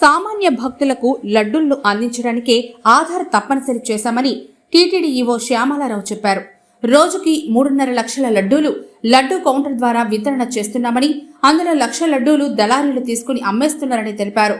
సామాన్య భక్తులకు లడ్డులను అందించడానికే ఆధార్ తప్పనిసరి చేశామని టీటీడీ ఈవో శ్యామలారావు చెప్పారు. రోజుకి మూడున్నర లక్షల లడ్డూలు లడ్డూ కౌంటర్ ద్వారా వితరణ చేస్తున్నామని అందులో లక్ష లడ్డూలు దళారీలు తీసుకుని అమ్మేస్తున్నారని తెలిపారు.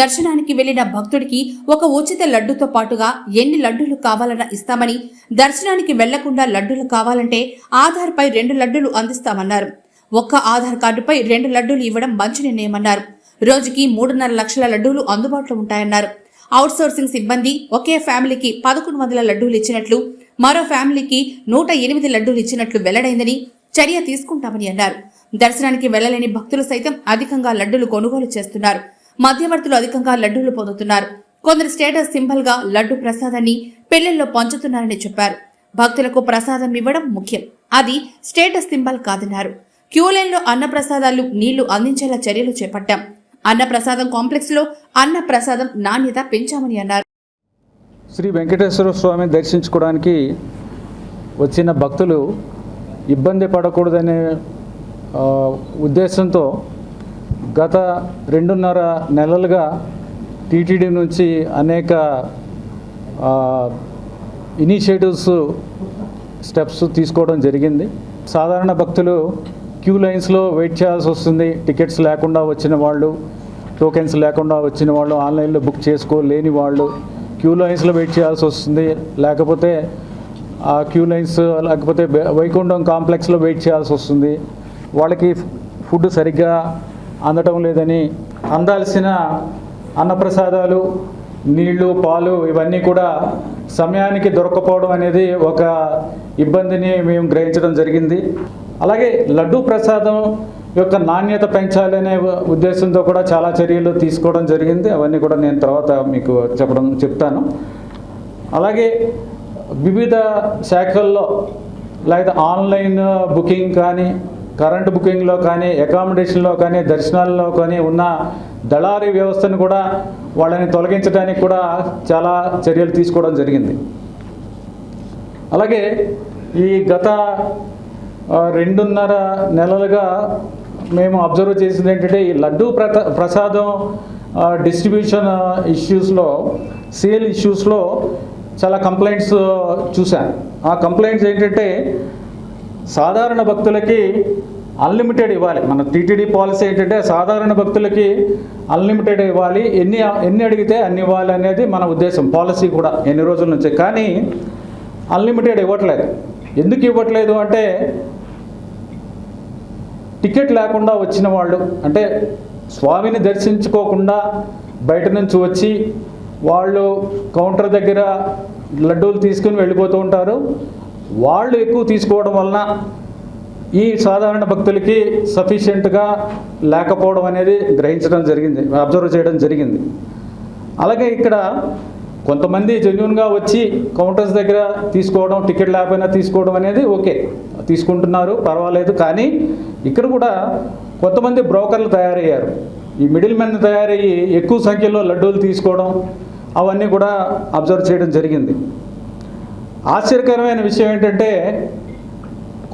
దర్శనానికి వెళ్ళిన భక్తుడికి ఒక ఉచిత లడ్డూతో పాటుగా ఎన్ని లడ్డూలు కావాలన్నా ఇస్తామని దర్శనానికి వెళ్ళకుండా లడ్డూలు కావాలంటే ఆధార్పై రెండు లడ్డూలు అందిస్తామన్నారు. ఒక్క ఆధార్ కార్డుపై రెండు లడ్డూలు ఇవ్వడం మంచి నిర్ణయమన్నారు. రోజుకి మూడున్నర లక్షల లడ్డూలు అందుబాటులో ఉంటాయన్నారు. అవుట్సోర్సింగ్ సిబ్బంది ఒకే ఫ్యామిలీకి పదకొండు వందల లడ్డూలు ఇచ్చినట్లు మరో ఫ్యామిలీకి నూట ఎనిమిది లడ్డూలు ఇచ్చినట్లు వెల్లడైందని చర్య తీసుకుంటామని అన్నారు. దర్శనానికి వెళ్ళలేని భక్తులు సైతం అధికంగా లడ్డూలు కొనుగోలు చేస్తున్నారు. మధ్యవర్తులు అధికంగా లడ్డూలు పొందుతున్నారు. కొందరు స్టేటస్ సింబల్గా లడ్డు ప్రసాదాన్ని పెళ్ళిల్లో పంచుతున్నారని చెప్పారు. భక్తులకు ప్రసాదం ఇవ్వడం ముఖ్యం. అది స్టేటస్ సింబల్ కాదన్నారు. క్యూ లైన్లో అన్న ప్రసాదాలు నీళ్ళు అందించేలా చర్యలు చేపట్టాం. అన్న ప్రసాదం కాంప్లెక్స్లో నాణ్యత పెంచామని అన్నారు. శ్రీ వెంకటేశ్వర స్వామిని దర్శించుకోవడానికి వచ్చిన భక్తులు ఇబ్బంది పడకూడదనే ఉద్దేశంతో గత రెండున్నర నెలలుగా టీటీడీ నుంచి అనేక ఇనిషియేటివ్స్ స్టెప్స్ తీసుకోవడం జరిగింది. సాధారణ భక్తులు క్యూ లైన్స్లో వెయిట్ చేయాల్సి వస్తుంది. టికెట్స్ లేకుండా వచ్చిన వాళ్ళు టోకెన్స్ లేకుండా వచ్చిన వాళ్ళు ఆన్లైన్లో బుక్ చేసుకోలేని వాళ్ళు క్యూ లైన్స్లో వెయిట్ చేయాల్సి వస్తుంది. లేకపోతే ఆ క్యూ లైన్స్ లేకపోతే వైకుంఠం కాంప్లెక్స్లో వెయిట్ చేయాల్సి వస్తుంది. వాళ్ళకి ఫుడ్ సరిగ్గా అందటం లేదని అందాల్సిన అన్నప్రసాదాలు నీళ్ళు పాలు ఇవన్నీ కూడా సమయానికి దొరకపోవడం అనేది ఒక ఇబ్బందిని మేము గ్రహించడం జరిగింది. అలాగే లడ్డూ ప్రసాదం యొక్క నాణ్యత పెంచాలనే ఉద్దేశంతో కూడా చాలా చర్యలు తీసుకోవడం జరిగింది. అవన్నీ కూడా నేను తర్వాత మీకు చెప్పడం చెప్తాను. అలాగే వివిధ శాఖల్లో లేదా ఆన్లైన్ బుకింగ్ కానీ కరెంట్ బుకింగ్లో కానీ అకామిడేషన్లో కానీ దర్శనాల్లో కానీ ఉన్న దళారీ వ్యవస్థను కూడా వాళ్ళని తొలగించడానికి కూడా చాలా చర్యలు తీసుకోవడం జరిగింది. అలాగే ఈ గత రెండున్నర నెలలుగా మేము అబ్జర్వ్ చేసింది ఏంటంటే ఈ లడ్డూ ప్రసాదం డిస్ట్రిబ్యూషన్ ఇష్యూస్లో సేల్ ఇష్యూస్లో చాలా కంప్లైంట్స్ చూశాను. ఆ కంప్లైంట్స్ ఏంటంటే సాధారణ భక్తులకి అన్లిమిటెడ్ ఇవ్వాలి. మన టీటీడీ పాలసీ ఏంటంటే సాధారణ భక్తులకి అన్లిమిటెడ్ ఇవ్వాలి. ఎన్ని ఎన్ని అడిగితే అన్ని ఇవ్వాలి అనేది మన ఉద్దేశం పాలసీ కూడా ఎన్ని రోజుల నుంచి. కానీ అన్లిమిటెడ్ ఇవ్వట్లేదు. ఎందుకు ఇవ్వట్లేదు అంటే టికెట్ లేకుండా వచ్చిన వాళ్ళు అంటే స్వామిని దర్శించుకోకుండా బయట నుంచి వచ్చి వాళ్ళు కౌంటర్ దగ్గర లడ్డూలు తీసుకుని వెళ్ళిపోతూ ఉంటారు. వాళ్ళు ఎక్కువ తీసుకోవడం వలన ఈ సాధారణ భక్తులకి సఫిషియెంట్గా లేకపోవడం అనేది గ్రహించడం జరిగింది అబ్జర్వ్ చేయడం జరిగింది. అలాగే ఇక్కడ కొంతమంది జెన్యున్గా వచ్చి కౌంటర్స్ దగ్గర తీసుకోవడం టికెట్ లేకపోయినా తీసుకోవడం అనేది ఓకే. తీసుకుంటున్నారు పర్వాలేదు. కానీ ఇక్కడ కూడా కొంతమంది బ్రోకర్లు తయారయ్యారు. ఈ మిడిల్ మెన్ తయారయ్యి ఎక్కువ సంఖ్యలో లడ్డూలు తీసుకోవడం అవన్నీ కూడా అబ్జర్వ్ చేయడం జరిగింది. ఆశ్చర్యకరమైన విషయం ఏంటంటే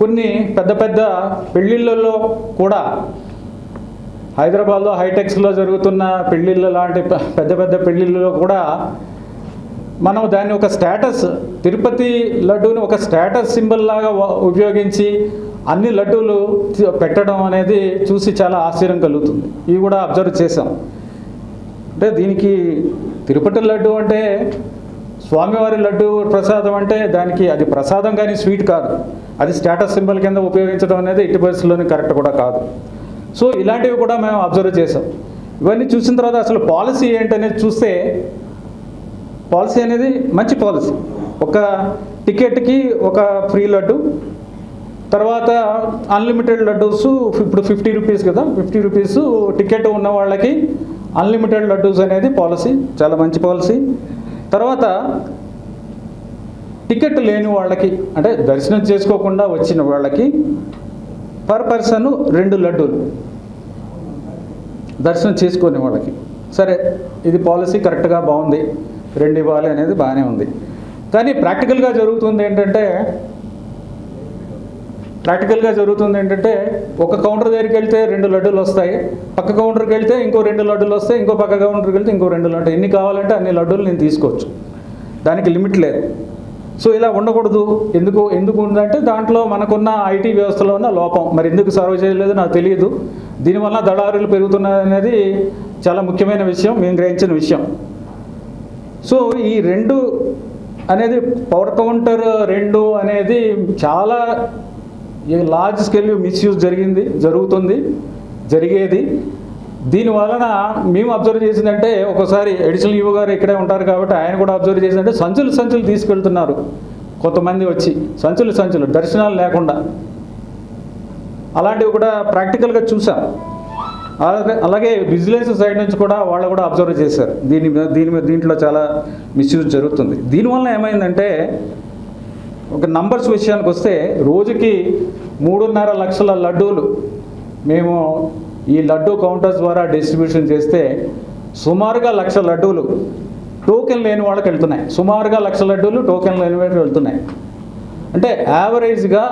కొన్ని పెద్ద పెద్ద పెళ్ళిళ్ళల్లో కూడా హైదరాబాద్లో హైటెక్స్లో జరుగుతున్న పెళ్ళిళ్ళ లాంటి పెద్ద పెద్ద పెళ్ళిళ్ళలో కూడా మనం దాన్ని ఒక స్టేటస్ తిరుపతి లడ్డూని ఒక స్టేటస్ సింబల్ లాగా ఉపయోగించి అన్ని లడ్డూలు పెట్టడం అనేది చూసి చాలా ఆశ్చర్యం కలుగుతుంది. ఇవి కూడా అబ్జర్వ్ చేసాం అంటే దీనికి తిరుపతి లడ్డు అంటే స్వామివారి లడ్డు ప్రసాదం అంటే దానికి అది ప్రసాదం కానీ స్వీట్ కాదు. అది స్టేటస్ సింబల్ కింద ఉపయోగించడం అనేది ఇటు పరిస్థితుల్లోనే కరెక్ట్ కూడా కాదు. సో ఇలాంటివి కూడా మేము అబ్జర్వ్ చేసాం ఇవన్నీ చూసిన తర్వాత అసలు పాలసీ ఏంటనేది చూస్తే పాలసీ అనేది మంచి పాలసీ. ఒక టికెట్కి ఒక ఫ్రీ లడ్డు తర్వాత అన్లిమిటెడ్ లడ్డూస్ ఇప్పుడు ఫిఫ్టీ రూపీస్ కదా ఫిఫ్టీ రూపీస్ టికెట్ ఉన్న వాళ్ళకి అన్లిమిటెడ్ లడ్డూస్ అనేది పాలసీ చాలా మంచి పాలసీ. తర్వాత టికెట్ లేని వాళ్ళకి అంటే దర్శనం చేసుకోకుండా వచ్చిన వాళ్ళకి పర్ పర్సన్ రెండు లడ్డూలు దర్శనం చేసుకునే వాళ్ళకి. సరే ఇది పాలసీ కరెక్ట్గా బాగుంది. రెండు ఇవ్వాలి అనేది బాగానే ఉంది. కానీ ప్రాక్టికల్గా జరుగుతుంది ఏంటంటే ప్రాక్టికల్గా జరుగుతుంది ఏంటంటే ఒక కౌంటర్ దగ్గరికి వెళ్తే రెండు లడ్డూలు వస్తాయి పక్క కౌంటర్కి వెళ్తే ఇంకో రెండు లడ్డూలు వస్తాయి ఇంకో పక్క కౌంటర్కి వెళ్తే ఇంకో రెండు లడ్డూలు. ఎన్ని కావాలంటే అన్ని లడ్డూలు నేను తీసుకోవచ్చు. దానికి లిమిట్ లేదు. సో ఇలా ఉండకూడదు. ఎందుకు ఎందుకు ఉందంటే దాంట్లో మనకున్న ఐటీ వ్యవస్థలో ఉన్న లోపం. మరి ఎందుకు సర్వ్ చేయలేదు నాకు తెలియదు. దీనివల్ల దళారులు పెరుగుతున్నాయి అనేది చాలా ముఖ్యమైన విషయం మేము గ్రహించిన విషయం. సో ఈ రెండు అనేది పవర్ కౌంటర్ రెండు అనేది చాలా లార్జ్ స్కేల్ మిస్యూజ్ జరిగింది జరుగుతుంది జరిగేది. దీని వలన మేము అబ్జర్వ్ చేసిందంటే ఒకసారి ఎడిషనల్ యువ గారు ఇక్కడే ఉంటారు కాబట్టి ఆయన కూడా అబ్జర్వ్ చేసిందంటే సంచులు సంచులు తీసుకెళ్తున్నారు. కొంతమంది వచ్చి సంచులు సంచులు దర్శనాలు లేకుండా. అలాంటివి కూడా ప్రాక్టికల్గా చూసాం. అలాగే అలాగే విజిలెన్స్ సైడ్ నుంచి కూడా వాళ్ళు కూడా అబ్జర్వ్ చేశారు. దీని మీద దీని మీద దీంట్లో చాలా మిస్యూజ్ జరుగుతుంది. దీనివల్ల ఏమైందంటే ఒక నంబర్స్ విషయానికి వస్తే రోజుకి మూడున్నర లక్షల లడ్డూలు మేము ఈ లడ్డూ కౌంటర్స్ ద్వారా డిస్ట్రిబ్యూషన్ చేస్తే సుమారుగా లక్ష లడ్డూలు టోకెన్ లేని వాళ్ళకి వెళ్తున్నాయి. సుమారుగా లక్ష లడ్డూలు టోకెన్ లేని వాళ్ళకి వెళ్తున్నాయి. అంటే యావరేజ్గా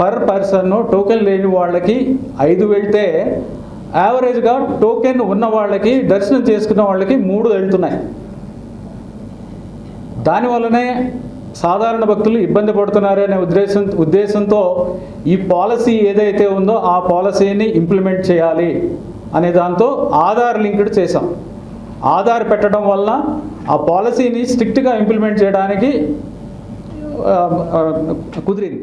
పర్ పర్సన్ టోకెన్ లేని వాళ్ళకి ఐదు వెళ్తే యావరేజ్గా టోకెన్ ఉన్న వాళ్ళకి దర్శనం చేసుకున్న వాళ్ళకి మూడు వెళ్తున్నాయి. దానివల్లనే సాధారణ భక్తులు ఇబ్బంది పడుతున్నారనే ఉద్దేశం ఉద్దేశంతో ఈ పాలసీ ఏదైతే ఉందో ఆ పాలసీని ఇంప్లిమెంట్ చేయాలి అనే దాంతో ఆధార్ లింక్డ్ చేసాం ఆధార్ పెట్టడం వల్ల ఆ పాలసీని స్ట్రిక్ట్గా ఇంప్లిమెంట్ చేయడానికి కుదిరింది.